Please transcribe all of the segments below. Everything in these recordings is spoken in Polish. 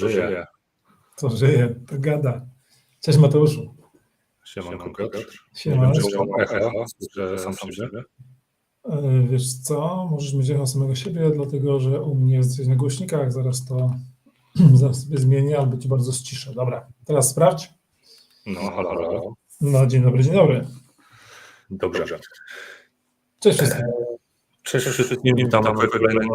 Żyje. To żyje, to gada. Cześć Mateuszu. Siemanko Piotr. Siema. Echo, że sam siebie. Wiesz co, możesz mieć echo samego siebie, dlatego że u mnie jesteś na głośnikach, zaraz to zaraz sobie zmienię albo ci bardzo ściszę. Dobra, teraz sprawdź. No, halo, halo. No, dzień dobry, dzień dobry. Dobrze. Cześć wszystkim. Cześć wszystkim, witam w kolejnym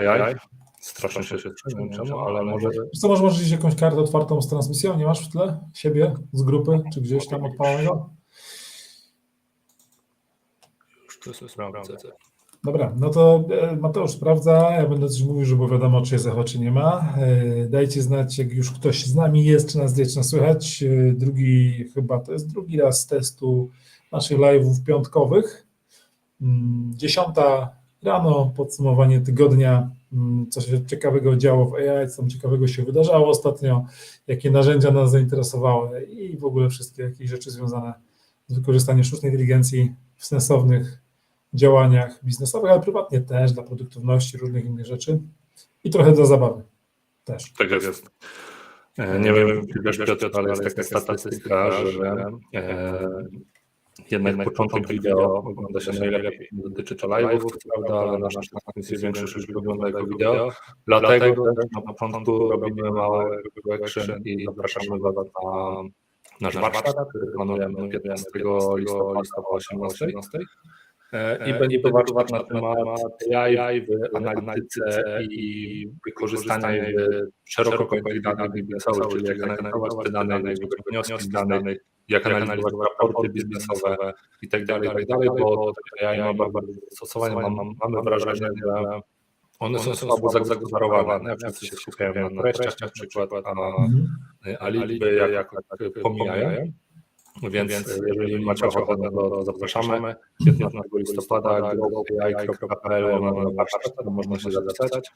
live. Strasznie się czemu, ale może Wiesz co, może możesz mieć jakąś kartę otwartą z transmisją, nie masz w tle siebie z grupy, czy gdzieś tam odpalonego? już to jest sprawdzę. Dobra, no to e, Mateusz sprawdza, ja będę coś mówił, żeby wiadomo, czy jest echo, czy nie ma. E, Dajcie znać, jak już ktoś z nami jest, czy nas wie, czy nas słychać. E, Drugi, chyba to jest drugi raz testu naszych live'ów piątkowych. Mm, Dziesiąta rano, podsumowanie tygodnia, co się ciekawego działo w AI, co tam ciekawego się wydarzało ostatnio, jakie narzędzia nas zainteresowały i w ogóle wszystkie jakieś rzeczy związane z wykorzystaniem sztucznej inteligencji w sensownych działaniach biznesowych, ale prywatnie też, dla produktywności, różnych innych rzeczy i trochę dla zabawy też. Tak jest. E, Nie wiem, czy wiesz ale jest taka statystyka, że e, jednak początek wideo ogląda się najlepiej. Dotyczy to live'ów, prawda, ale nasz transmisja większość ludzi ogląda jako wideo. Dlatego też na początku robimy mały action i zapraszamy Was na nasz warsztat, który planujemy 15 listopada o 18. E, I będzie to warsztat na temat AI w analityce i wykorzystania szeroko pojętych danych biznesowych, czyli jak analizować te dane, wnioski z danych, jak analizować raporty biznesowe i tak dalej, i tak dalej, bo AI ma bardzo dużo zastosowań. Mam, mam, mamy wrażenie, że one są słabo zagospodarowane. Wszyscy się skupiają na treściach na przykład, a, a liczby jako tak pomijają. Więc jeżeli macie ochotę, to zapraszamy. 15 listopada globai.pl łamane warsztat, można się zapisać.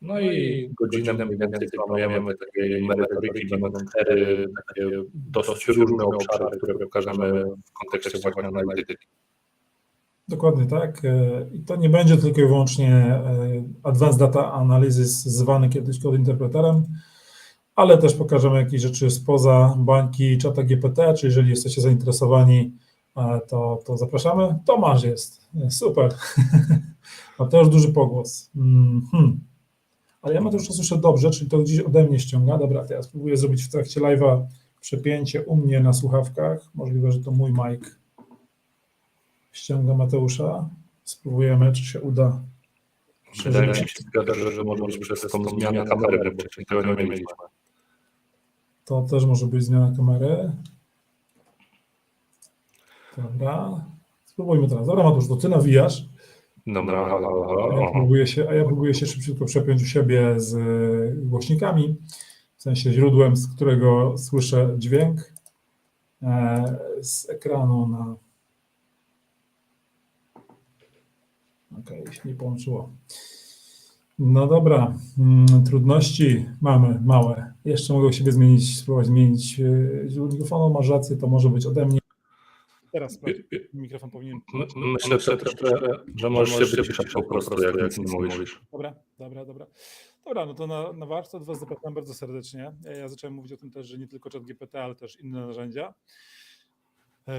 No i godzinę mniej więcej planujemy takiej merytoryki, będą cztery takie dosyć różne obszary, które pokażemy w kontekście właśnie analityki. Dokładnie tak. E, I to nie będzie tylko i wyłącznie e, Advanced Data Analysis zwany kiedyś code interpreterem, ale też pokażemy jakieś rzeczy spoza bańki czata GPT, czy jeżeli jesteście zainteresowani, e, to, to zapraszamy. Tomasz jest, super. Ma też duży pogłos. Mhm. Ale ja Mateusza słyszę dobrze, czyli to gdzieś ode mnie ściąga. Dobra, to ja spróbuję zrobić w trakcie live'a przepięcie u mnie na słuchawkach. Możliwe, że to mój mic ściąga Mateusza. Spróbujemy, czy się uda. Wydaje mi się, że, że może być przez tą zmianę kamery, bo wcześniej tego nie mieliśmy. To też może być zmiana kamery. Dobra. Spróbujmy teraz. Dobra, Mateusz, to ty nawijasz. Dobra, halo, halo, A ja halo. próbuję się, a ja próbuję się szybciutko przepiąć u siebie z y, głośnikami, w sensie źródłem, z którego słyszę dźwięk e, z ekranu na. Okej, się nie połączyło. No dobra, mm, trudności mamy małe. Jeszcze mogę u siebie zmienić, spróbować zmienić y, źródło mikrofonu. Masz rację, to może być ode mnie. Teraz sprawdź. mikrofon powinien. My- Myślę, że, że możesz się wyciszać po prostu, jak nic nie mówisz. Dobra, dobra, dobra. Dobra, no to na, na warsztat Was zapraszam bardzo serdecznie. Ja, ja zacząłem mówić o tym też, że nie tylko czat GPT, ale też inne narzędzia. Yy,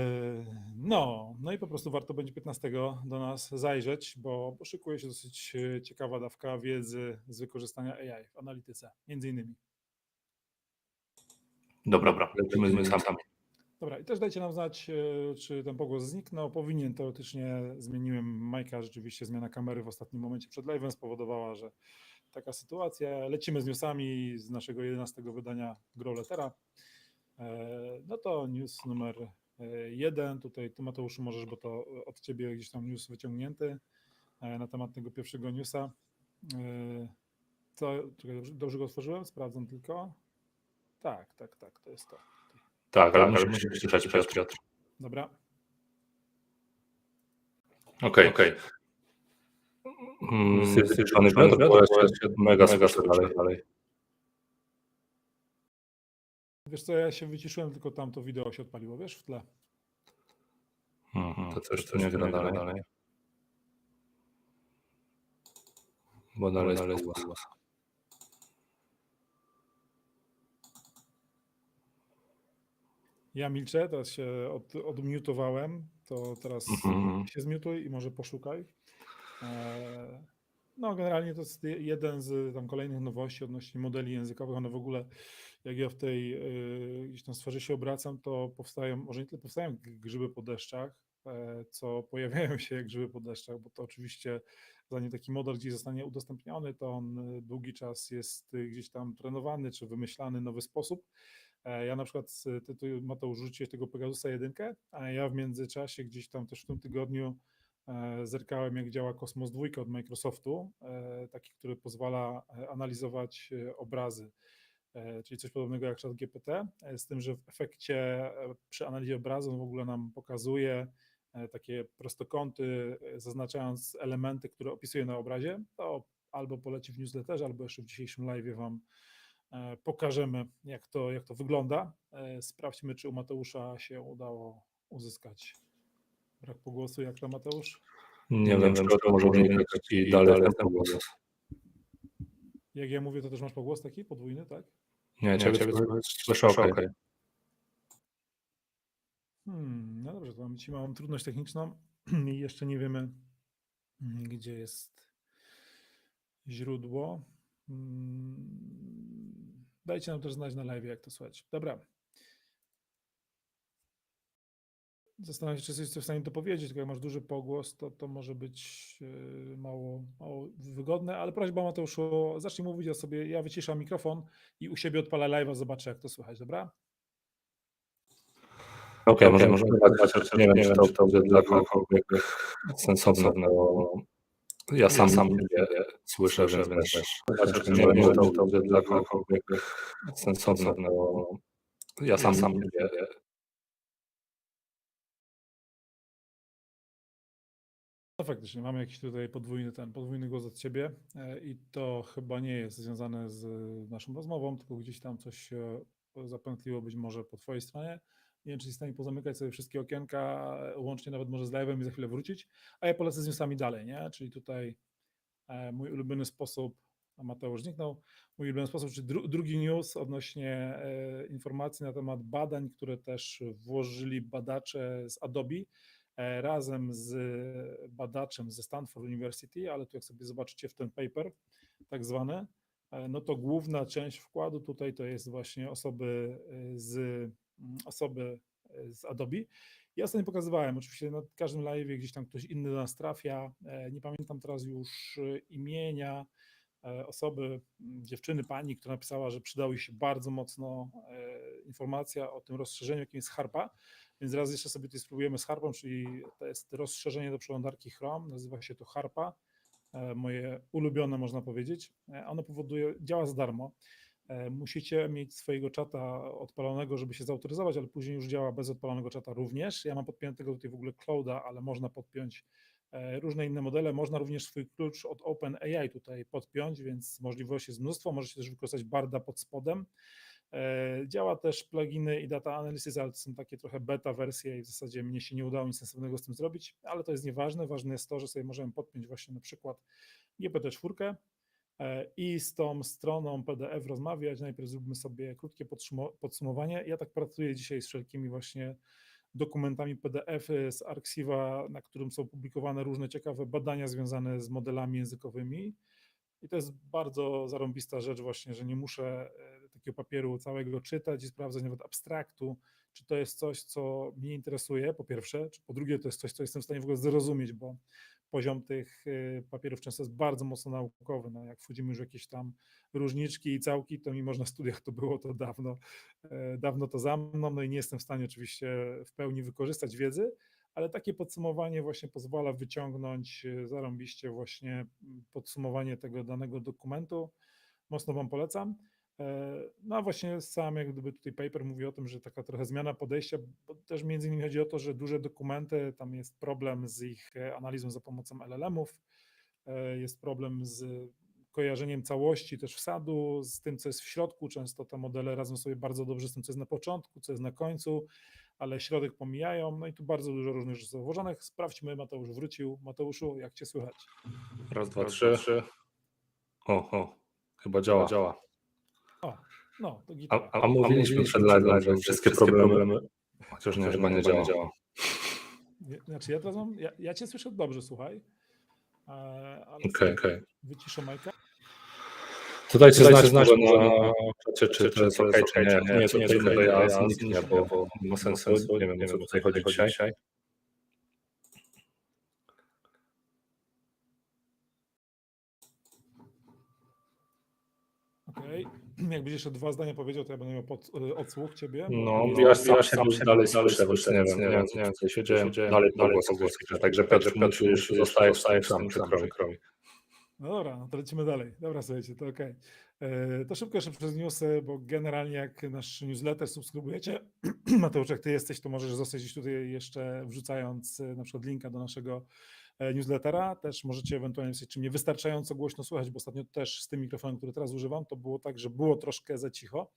No, no i po prostu warto będzie 15 do nas zajrzeć, bo poszykuje się dosyć e, ciekawa dawka wiedzy z wykorzystania AI w analityce, między innymi. Dobra, dobra, lecimy z sam. Dobra, i też dajcie nam znać, e, czy ten pogłos zniknął. Powinien teoretycznie. Zmieniłem Majka. Rzeczywiście zmiana kamery w ostatnim momencie przed live'em spowodowała, że taka sytuacja. Lecimy z newsami z naszego 11 wydania Growlettera. E, No to news numer e, jeden. Tutaj ty Mateuszu możesz, bo to od ciebie gdzieś tam news wyciągnięty na temat tego pierwszego newsa. To, czekaj, dobrze- dobrze go otworzyłem? Sprawdzam tylko. Tak, tak, tak, to jest to. Tak, ale musimy się słyszeć, Piotr. Piotr. Dobra. Okej, okej. Mm, słyszany, Piotr, bo jest mega, mega słyszany dalej. Wiesz co, ja się wyciszyłem, tylko tam to wideo się odpaliło, wiesz, w tle. Mhm, To coś tu nie gra dalej. dalej. Bo dalej jest głos. Ja milczę, teraz się od, odmiutowałem, to teraz Mhm. się zmiutuj i może poszukaj. E, No, generalnie to jest je- jeden z tam kolejnych nowości odnośnie modeli językowych. One w ogóle, jak ja w tej y, gdzieś tam sferze się obracam, to powstają, może nie tyle powstają grzyby po deszczach, e, co pojawiają się jak grzyby po deszczach, bo to oczywiście zanim taki model gdzieś zostanie udostępniony, to on długi czas jest gdzieś tam trenowany czy wymyślany nowy sposób. E, Ja na przykład, z- ty, ty Mateusz, rzuciłeś tego Pegasusa 1, a ja w międzyczasie gdzieś tam też w tym tygodniu e, zerkałem, jak działa Cosmos 2 od Microsoftu, e, taki, który pozwala analizować obrazy, czyli coś podobnego jak ChatGPT, z tym, że w efekcie przy analizie obrazu on w ogóle nam pokazuje takie prostokąty, zaznaczając elementy, które opisuje na obrazie. To albo poleci w newsletterze, albo jeszcze w dzisiejszym live Wam pokażemy, jak to, jak to wygląda. E, Sprawdźmy, czy u Mateusza się udało uzyskać brak pogłosu. Jak to Mateusz? Nie wiem, czy to może unikać i dalej ten głos. Jak ja mówię, to też masz pogłos taki podwójny, tak? Nie, ciebie słyszę ok. Hmm, no dobrze, to mamy dzisiaj małą trudność techniczną i jeszcze nie wiemy, gdzie jest źródło. Mm, Dajcie nam też znać na live, jak to słychać. Dobra. Zastanawiam się, czy jesteś w stanie to powiedzieć, tylko jak masz duży pogłos, to to może być yy, mało, mało wygodne, ale prośba Mateuszu, zacznij mówić o sobie, ja wyciszam mikrofon i u siebie odpalę live'a, zobaczę jak to słychać, dobra? Okej, może możemy dać, chociaż nie wiem, czy to, to będzie dla kogokolwiek sensowne, bo ja sam sam nie słyszę, więc też chociaż nie wiem, czy to, to będzie dla kogokolwiek sensowne, bo ja sam sam nie No faktycznie, mamy jakiś tutaj podwójny ten, podwójny głos od ciebie e, i to chyba nie jest związane z naszą rozmową, tylko gdzieś tam coś się zapętliło być może po twojej stronie. Nie wiem, czy jesteś w stanie pozamykać sobie wszystkie okienka, łącznie nawet może z live'em i za chwilę wrócić, a ja polecę z newsami dalej, nie? Czyli tutaj e, mój ulubiony sposób, a Mateusz zniknął, mój ulubiony sposób, czyli dru, drugi news odnośnie e, informacji na temat badań, które też włożyli badacze z Adobe, e, razem z badaczem ze Stanford University, ale tu jak sobie zobaczycie w ten paper tak zwany, no to główna część wkładu tutaj to jest właśnie osoby z osoby e, z Adobe. Ja ostatnio pokazywałem, oczywiście na każdym live gdzieś tam ktoś inny do nas trafia, e, nie pamiętam teraz już e, imienia osoby, m, dziewczyny, pani, która napisała, że przydały się bardzo mocno informacja o tym rozszerzeniu, jakim jest Harpa, więc raz jeszcze sobie tutaj spróbujemy z Harpą, czyli to jest rozszerzenie do przeglądarki Chrome, nazywa się to Harpa, moje ulubione można powiedzieć. Ono powoduje, działa za darmo. E, Musicie mieć swojego czata odpalonego, żeby się zautoryzować, ale później już działa bez odpalonego czata również. Ja mam podpiętego tutaj w ogóle Clouda, ale można podpiąć e, różne inne modele. Można również swój klucz od OpenAI tutaj podpiąć, więc możliwości jest mnóstwo. Możecie też wykorzystać Barda pod spodem. E, Działa też pluginy i data analysis, ale to są takie trochę beta wersje i w zasadzie mnie się nie udało nic sensownego z tym zrobić, ale to jest nieważne. Ważne jest to, że sobie możemy podpiąć właśnie na przykład GPT-4 e, i z tą stroną PDF rozmawiać. Najpierw zróbmy sobie krótkie podsumo- podsumowanie. Ja tak pracuję dzisiaj z wszelkimi właśnie dokumentami PDF -y z Arxiva, na którym są publikowane różne ciekawe badania związane z modelami językowymi. I to jest bardzo zarąbista rzecz właśnie, że nie muszę e, takiego papieru całego czytać i sprawdzać nawet abstraktu, czy to jest coś, co mnie interesuje, po pierwsze, czy po drugie to jest coś, co jestem w stanie w ogóle zrozumieć, bo poziom tych e, papierów często jest bardzo mocno naukowy. No, jak wchodzimy już jakieś tam różniczki i całki, to mimo, że na studiach to było to dawno, e, dawno to za mną, no i nie jestem w stanie oczywiście w pełni wykorzystać wiedzy, ale takie podsumowanie właśnie pozwala wyciągnąć e, zarąbiście właśnie mm, podsumowanie tego danego dokumentu. Mocno Wam polecam. E, No a właśnie sam jak gdyby tutaj paper mówi o tym, że taka trochę zmiana podejścia, bo też między innymi chodzi o to, że duże dokumenty, tam jest problem z ich e, analizą za pomocą LLM-ów, e, jest problem z kojarzeniem całości też wsadu, z tym, co jest w środku. Często te modele radzą sobie bardzo dobrze z tym, co jest na początku, co jest na końcu, ale środek pomijają. No i tu bardzo dużo różnych rzeczy są włożonych. Sprawdźmy, Mateusz wrócił. Mateuszu, jak Cię słychać? Raz, dwa, trzy. O, o, chyba działa. działa. No, to A, gitara. a, a mówiliśmy przed live'em, że wszystkie problemy Chociaż nie, chyba nie działa. Nie, znaczy ja teraz mam, ja, ja cię słyszę dobrze, słuchaj. E, Okej, okej. wyciszę Majka. Dajcie Dajcie znać, znać może na czacie, czy to jest ok, czy nie. Nie, to nie ja zniknie, bo ma sensu. Nie wiem, o co tutaj chodzi dzisiaj. Okej. Jak będziesz jeszcze dwa zdania powiedział, to ja będę miał pod, y, odsłuch ciebie. No, bo- ja sam, sam się dalej słyszę, bo nie wiem, nie wiem, nie wiem, co się dzieje. Dalej, dalej, dalej, także Piotr, Piotr już zostajesz, zostajesz sam, przykro mi. No dobra, no to lecimy dalej. Dobra, słuchajcie, to okej. E, To szybko jeszcze przez newsy, bo generalnie jak nasz newsletter subskrybujecie, Mateusz, jak ty jesteś, to możesz zostać gdzieś tutaj jeszcze wrzucając e, na przykład linka do naszego newslettera. Też możecie ewentualnie czy mnie wystarczająco głośno słychać, bo ostatnio też z tym mikrofonem, który teraz używam, to było tak, że było troszkę za cicho.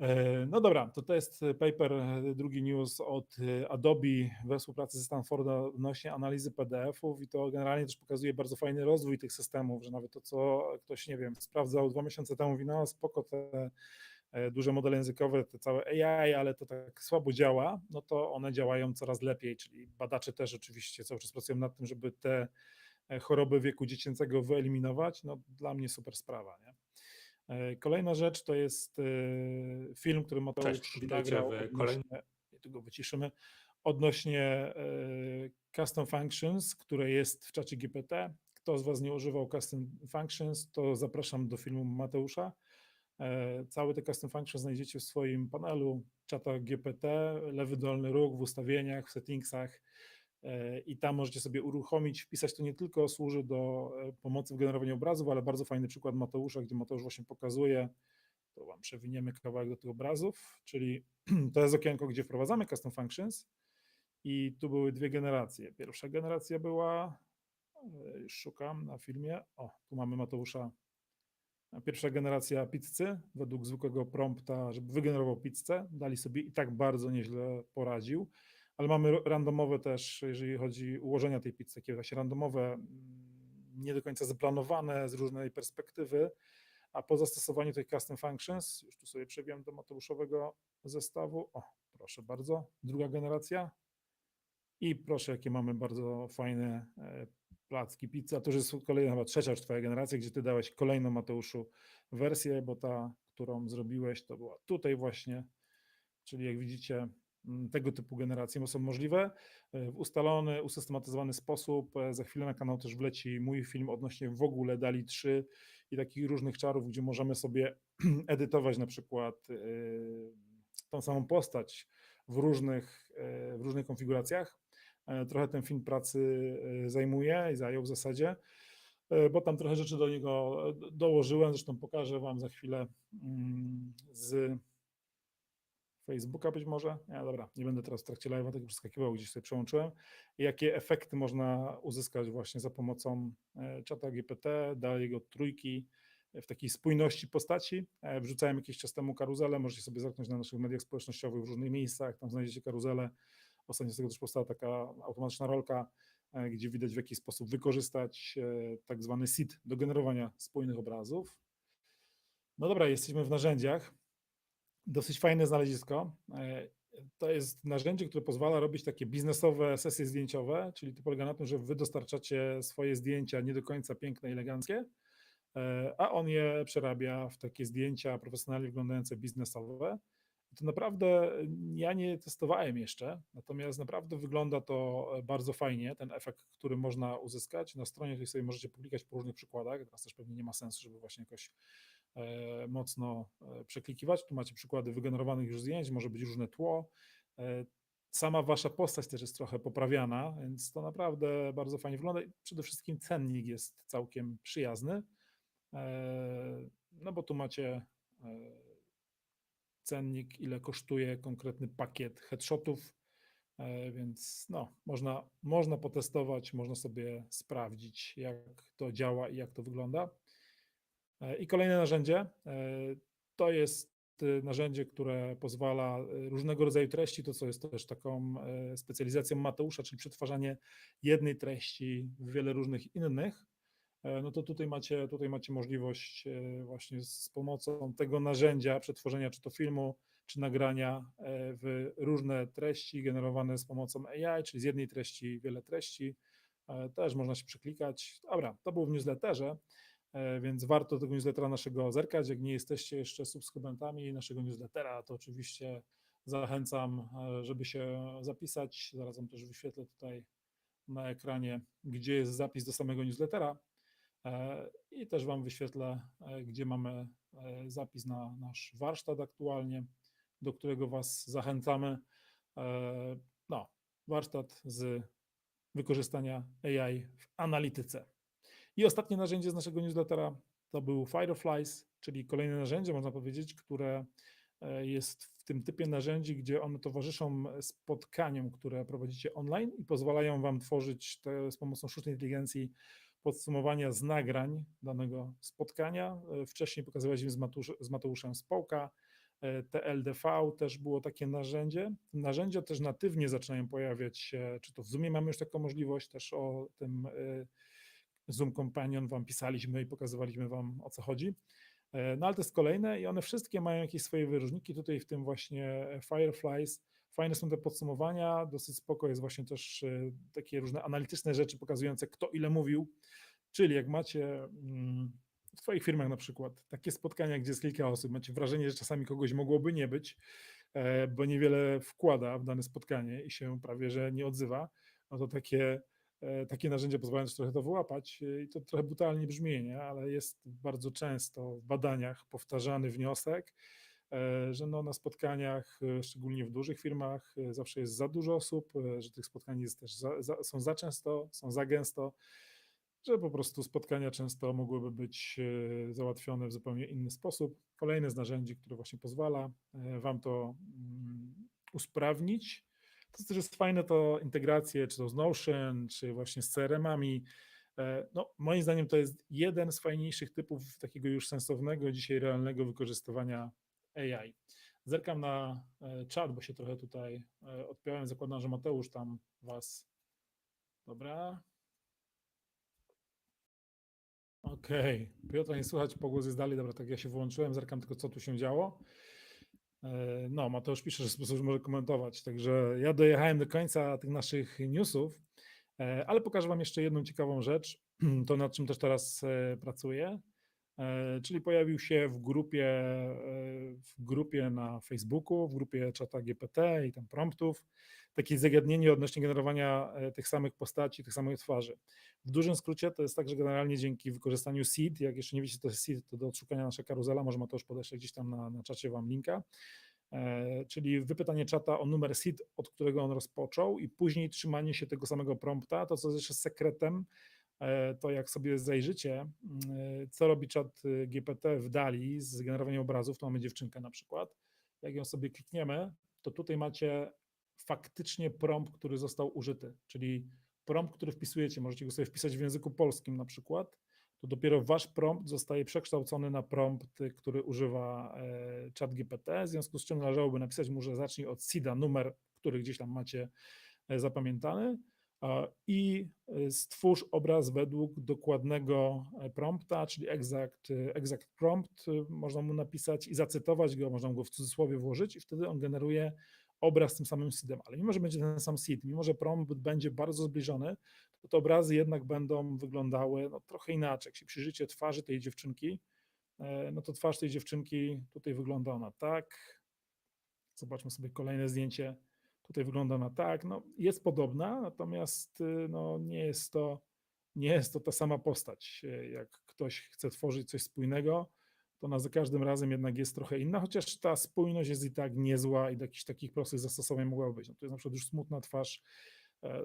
E, No dobra, to to jest paper, e, drugi news od e, Adobe we współpracy ze Stanforda odnośnie analizy PDF-ów i to generalnie też pokazuje bardzo fajny rozwój tych systemów, że nawet to, co ktoś, nie wiem, sprawdzał dwa miesiące temu, mówi, no spoko, te e, duże modele językowe, te całe AI, ale to tak słabo działa, no to one działają coraz lepiej, czyli badacze też oczywiście cały czas pracują nad tym, żeby te e, choroby wieku dziecięcego wyeliminować, no dla mnie super sprawa, nie? E, Kolejna rzecz to jest e, film, który Mateusz Cześć, nagrał odnośnie, go wyciszymy, odnośnie e, custom functions, które jest w czacie GPT. Kto z Was nie używał custom functions, to zapraszam do filmu Mateusza. E, Cały te custom functions znajdziecie w swoim panelu czata GPT, lewy dolny róg w ustawieniach, w settingsach e, i tam możecie sobie uruchomić, wpisać. To nie tylko służy do e, pomocy w generowaniu obrazów, ale bardzo fajny przykład Mateusza, gdzie Mateusz właśnie pokazuje, to Wam przewiniemy kawałek do tych obrazów, czyli to jest okienko, gdzie wprowadzamy custom functions i tu były dwie generacje. Pierwsza generacja była, już szukam na filmie, o, tu mamy Mateusza Pierwsza generacja pizzy, według zwykłego prompta, żeby wygenerował pizzę, dali sobie i tak bardzo nieźle poradził, ale mamy randomowe też, jeżeli chodzi o ułożenia tej pizzy, takie właśnie randomowe, mm, nie do końca zaplanowane z różnej perspektywy, a po zastosowaniu tych custom functions, już tu sobie przebiłem do Mateuszowego zestawu, o proszę bardzo, druga generacja. I proszę jakie mamy bardzo fajne placki pizza. To już jest kolejna, chyba trzecia już twoja generacja, gdzie ty dałeś kolejną Mateuszu wersję, bo ta, którą zrobiłeś, to była tutaj właśnie, czyli jak widzicie mm, tego typu generacje są możliwe e, w ustalony, usystematyzowany sposób. E, Za chwilę na kanał też wleci mój film odnośnie w ogóle DALI 3 i takich różnych czarów, gdzie możemy sobie edytować na przykład e, tą samą postać w różnych, w różnych konfiguracjach. E, Trochę ten film pracy e, zajmuje i zajął w zasadzie, e, bo tam trochę rzeczy do niego dołożyłem. Zresztą pokażę Wam za chwilę mm, z Facebooka być może. Nie, dobra, nie będę teraz w trakcie live'a tego przeskakiwał, gdzieś sobie przełączyłem. Jakie efekty można uzyskać właśnie za pomocą czata GPT, dalej jego trójki w takiej spójności postaci. Wrzucałem jakiś czas temu karuzelę, możecie sobie zerknąć na naszych mediach społecznościowych w różnych miejscach, tam znajdziecie karuzelę. Ostatnio z tego też powstała taka automatyczna rolka, e, gdzie widać w jaki sposób wykorzystać e, tak zwany seed do generowania spójnych obrazów. No dobra, jesteśmy w narzędziach. Dosyć fajne znalezisko. E, To jest narzędzie, które pozwala robić takie biznesowe sesje zdjęciowe, czyli to polega na tym, że wy dostarczacie swoje zdjęcia nie do końca piękne eleganckie, a on je przerabia w takie zdjęcia profesjonalnie wyglądające biznesowe. To naprawdę ja nie testowałem jeszcze, natomiast naprawdę wygląda to e, bardzo fajnie, ten efekt, który można uzyskać. Na stronie tej sobie możecie publikować po różnych przykładach. Teraz też pewnie nie ma sensu, żeby właśnie jakoś e, mocno e, przeklikiwać. Tu macie przykłady wygenerowanych już zdjęć, może być różne tło. Sama wasza postać też jest trochę poprawiana, więc to naprawdę bardzo fajnie wygląda. Przede wszystkim cennik jest całkiem przyjazny, no bo tu macie cennik, ile kosztuje konkretny pakiet headshotów, e, więc no, można, można potestować, można sobie sprawdzić, jak to działa i jak to wygląda. E, I kolejne narzędzie e, to jest narzędzie, które pozwala różnego rodzaju treści, to co jest też taką specjalizacją Mateusza, czyli przetwarzanie jednej treści w wiele różnych innych. E, No to tutaj macie, tutaj macie możliwość e, właśnie z pomocą tego narzędzia przetworzenia czy to filmu, czy nagrania e, w różne treści generowane z pomocą AI, czyli z jednej treści wiele treści. Też można się przeklikać. Dobra, to było w newsletterze, więc warto tego newslettera naszego zerkać. Jak nie jesteście jeszcze subskrybentami naszego newslettera, to oczywiście zachęcam, żeby się zapisać. Zarazem też wyświetlę tutaj na ekranie, gdzie jest zapis do samego newslettera i też Wam wyświetlę, e, gdzie mamy e, zapis na nasz warsztat aktualnie, do którego Was zachęcamy. E, No, warsztat z wykorzystania AI w analityce. I ostatnie narzędzie z naszego newslettera to był Fireflies, czyli kolejne narzędzie, można powiedzieć, które e, jest w tym typie narzędzi, gdzie one towarzyszą spotkaniom, które prowadzicie online i pozwalają Wam tworzyć te, z pomocą sztucznej inteligencji podsumowania z nagrań danego spotkania. E, Wcześniej pokazywaliśmy z, Matusz, z Mateuszem Społka, e, TLDV też było takie narzędzie. Narzędzia też natywnie zaczynają pojawiać się, czy to w Zoomie mamy już taką możliwość, też o tym e, Zoom Companion Wam pisaliśmy i pokazywaliśmy Wam o co chodzi. No ale to jest kolejne i one wszystkie mają jakieś swoje wyróżniki. Tutaj w tym właśnie Fireflies fajne są te podsumowania, dosyć spoko jest właśnie też e, takie różne analityczne rzeczy pokazujące kto ile mówił, czyli jak macie mm, w Twoich firmach na przykład takie spotkania, gdzie jest kilka osób, macie wrażenie, że czasami kogoś mogłoby nie być, e, bo niewiele wkłada w dane spotkanie i się prawie, że nie odzywa, no to takie E, takie narzędzia pozwalają też trochę to wyłapać i to trochę brutalnie brzmi, nie? ale jest bardzo często w badaniach powtarzany wniosek, że no na spotkaniach, e, szczególnie w dużych firmach, e, zawsze jest za dużo osób, e, że tych spotkań jest też za, za, są za często, są za gęsto, że po prostu spotkania często mogłyby być e, załatwione w zupełnie inny sposób. Kolejne z narzędzi, które właśnie pozwala e, Wam to mm, usprawnić. To, co jest fajne, to integracje, czy to z Notion, czy właśnie z CRM-ami. E, No, moim zdaniem to jest jeden z fajniejszych typów takiego już sensownego, dzisiaj realnego wykorzystywania AI. Zerkam na e, czat, bo się trochę tutaj e, odpiąłem. Zakładam, że Mateusz tam Was. Dobra. Okej. Piotra nie słychać, pogłos jest dalej. Dobra, tak ja się wyłączyłem, zerkam tylko, co tu się działo. E, No, Mateusz pisze, że sposób może komentować. Także ja dojechałem do końca tych naszych newsów, ale pokażę Wam jeszcze jedną ciekawą rzecz, to nad czym też teraz pracuję. E, Czyli pojawił się w grupie, e, w grupie na Facebooku, w grupie czata GPT i tam promptów, takie zagadnienie odnośnie generowania e, tych samych postaci, tych samych twarzy. W dużym skrócie to jest tak, że generalnie dzięki wykorzystaniu seed, jak jeszcze nie wiecie, to jest seed, to do odszukania nasza karuzela, może Mateusz podeślę gdzieś tam na, na czacie Wam linka, czyli wypytanie czata o numer seed, od którego on rozpoczął i później trzymanie się tego samego prompta, to co jest jeszcze sekretem, to jak sobie zajrzycie, mm, e, co robi czat y, GPT w DALI z generowaniem obrazów, to mamy dziewczynkę na przykład, jak ją sobie klikniemy, to tutaj macie faktycznie prompt, który został użyty, czyli prompt, który wpisujecie, możecie go sobie wpisać w języku polskim na przykład, to dopiero wasz prompt zostaje przekształcony na prompt, y, który używa e, ChatGPT, w związku z czym należałoby napisać mu, że zacznij od SIDA, numer, który gdzieś tam macie e, zapamiętany i e, stwórz obraz według dokładnego e, prompta, czyli exact, e, exact prompt, y, można mu napisać i zacytować go, można go w cudzysłowie włożyć i wtedy on generuje obraz tym samym seedem, ale mimo, że będzie ten sam seed, mimo, że prompt będzie bardzo zbliżony, to te obrazy jednak będą wyglądały no, trochę inaczej. Się przyjrzycie twarzy tej dziewczynki, e, no to twarz tej dziewczynki tutaj wygląda ona tak. Zobaczmy sobie kolejne zdjęcie. Tutaj wygląda ona tak. No, jest podobna, natomiast y, no, nie jest to nie jest to ta sama postać. E, Jak ktoś chce tworzyć coś spójnego, to ona za każdym razem jednak jest trochę inna, chociaż ta spójność jest i tak niezła i do jakichś takich prostych zastosowań mogłaby być. No, to jest na przykład już smutna twarz, e,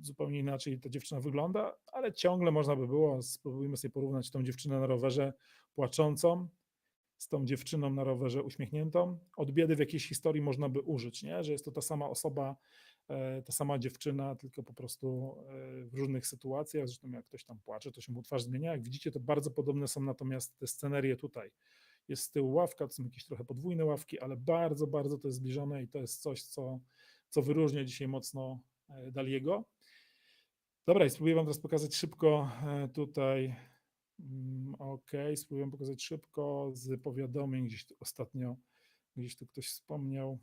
zupełnie inaczej ta dziewczyna wygląda, ale ciągle można by było, spróbujmy sobie porównać tą dziewczynę na rowerze płaczącą z tą dziewczyną na rowerze uśmiechniętą. Od biedy w jakiejś historii można by użyć, nie? że jest to ta sama osoba, e, ta sama dziewczyna, tylko po prostu e, w różnych sytuacjach. Zresztą jak ktoś tam płacze, to się mu twarz zmienia. Jak widzicie, to bardzo podobne są natomiast te scenerie tutaj. Jest z tyłu ławka, to są jakieś trochę podwójne ławki, ale bardzo, bardzo to jest zbliżone i to jest coś, co, co wyróżnia dzisiaj mocno e, Daliego. Dobra, i spróbuję Wam teraz pokazać szybko tutaj. Mm, Ok, spróbuję pokazać szybko z powiadomień. Gdzieś ostatnio gdzieś tu ktoś wspomniał,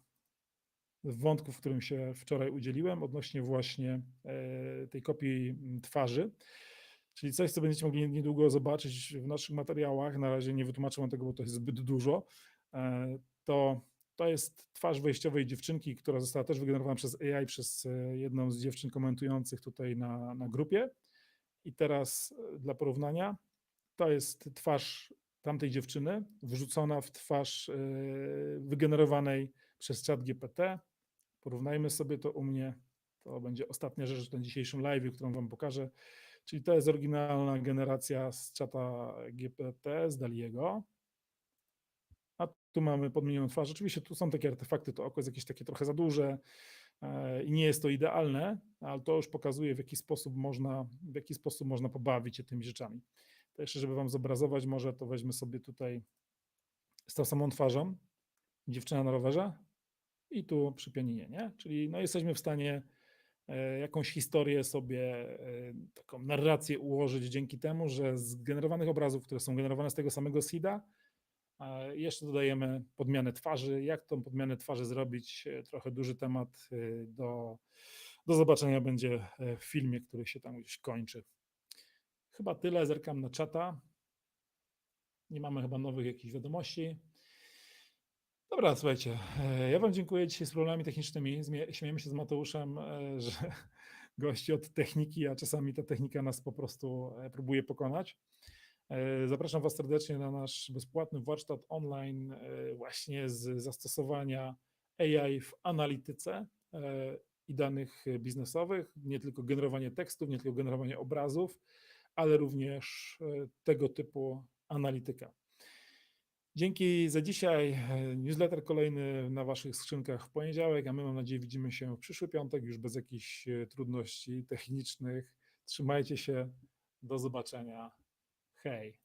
wątku, w którym się wczoraj udzieliłem, odnośnie właśnie e, tej kopii m, twarzy. Czyli coś, co będziecie mogli niedługo zobaczyć w naszych materiałach. Na razie nie wytłumaczę wam tego, bo to jest zbyt dużo. E, To, to jest twarz wejściowej dziewczynki, która została też wygenerowana przez AI, przez e, jedną z dziewczyn komentujących tutaj na, na grupie. I teraz dla porównania, to jest twarz tamtej dziewczyny, wrzucona w twarz e, wygenerowanej przez czat GPT. Porównajmy sobie to u mnie. To będzie ostatnia rzecz w tym dzisiejszym live, którą Wam pokażę. Czyli to jest oryginalna generacja z czata GPT, z Daliego. A tu mamy podmienioną twarz. Oczywiście tu są takie artefakty, to oko jest jakieś takie trochę za duże e, i nie jest to idealne, ale to już pokazuje, w jaki sposób można, w jaki sposób można pobawić się tymi rzeczami. To jeszcze, żeby Wam zobrazować, może to weźmy sobie tutaj z tą samą twarzą, dziewczyna na rowerze i tu przy pianinie, nie? Czyli no jesteśmy w stanie e, jakąś historię sobie, e, taką narrację ułożyć dzięki temu, że z generowanych obrazów, które są generowane z tego samego seeda, e, jeszcze dodajemy podmianę twarzy. Jak tą podmianę twarzy zrobić? E, Trochę duży temat do, do zobaczenia będzie w filmie, który się tam gdzieś kończy. Chyba tyle, zerkam na czata. Nie mamy chyba nowych jakichś wiadomości. Dobra, słuchajcie, e, ja Wam dziękuję dzisiaj z problemami technicznymi. Śmiejemy się z Mateuszem, e, że gości od techniki, a czasami ta technika nas po prostu e, próbuje pokonać. Zapraszam Was serdecznie na nasz bezpłatny warsztat online właśnie z zastosowania AI w analityce i danych biznesowych, nie tylko generowanie tekstów, nie tylko generowanie obrazów, ale również e, tego typu analityka. Dzięki za dzisiaj. Newsletter kolejny na Waszych skrzynkach w poniedziałek, a my mam nadzieję widzimy się w przyszły piątek już bez jakichś e, trudności technicznych. Trzymajcie się. Do zobaczenia. Hej.